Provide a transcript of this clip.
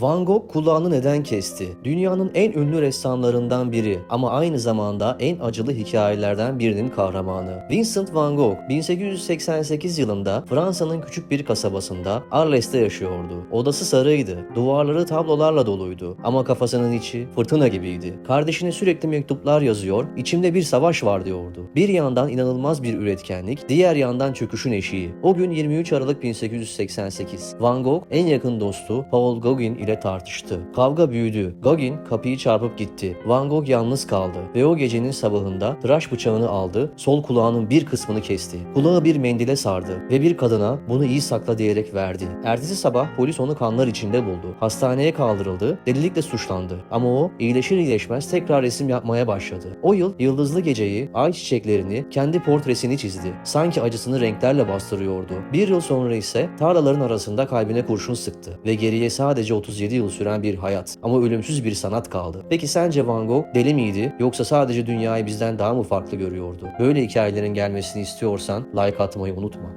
Van Gogh kulağını neden kesti? Dünyanın en ünlü ressamlarından biri ama aynı zamanda en acılı hikayelerden birinin kahramanı. Vincent van Gogh 1888 yılında Fransa'nın küçük bir kasabasında Arles'te yaşıyordu. Odası sarıydı, duvarları tablolarla doluydu ama kafasının içi fırtına gibiydi. Kardeşine sürekli mektuplar yazıyor, içimde bir savaş var diyordu. Bir yandan inanılmaz bir üretkenlik, diğer yandan çöküşün eşiği. O gün 23 Aralık 1888. Van Gogh en yakın dostu Paul Gauguin ile tartıştı. Kavga büyüdü. Gauguin kapıyı çarpıp gitti. Van Gogh yalnız kaldı ve o gecenin sabahında tıraş bıçağını aldı, sol kulağının bir kısmını kesti. Kulağı bir mendile sardı ve bir kadına bunu iyi sakla diyerek verdi. Ertesi sabah polis onu kanlar içinde buldu. Hastaneye kaldırıldı, delilikle suçlandı. Ama o iyileşir iyileşmez tekrar resim yapmaya başladı. O yıl yıldızlı geceyi, ay çiçeklerini, kendi portresini çizdi. Sanki acısını renklerle bastırıyordu. Bir yıl sonra ise tarlaların arasında kalbine kurşun sıktı ve geriye sadece 37 yıl süren bir hayat ama ölümsüz bir sanat kaldı. Peki sence Van Gogh deli miydi yoksa sadece dünyayı bizden daha mı farklı görüyordu? Böyle hikayelerin gelmesini istiyorsan like atmayı unutma.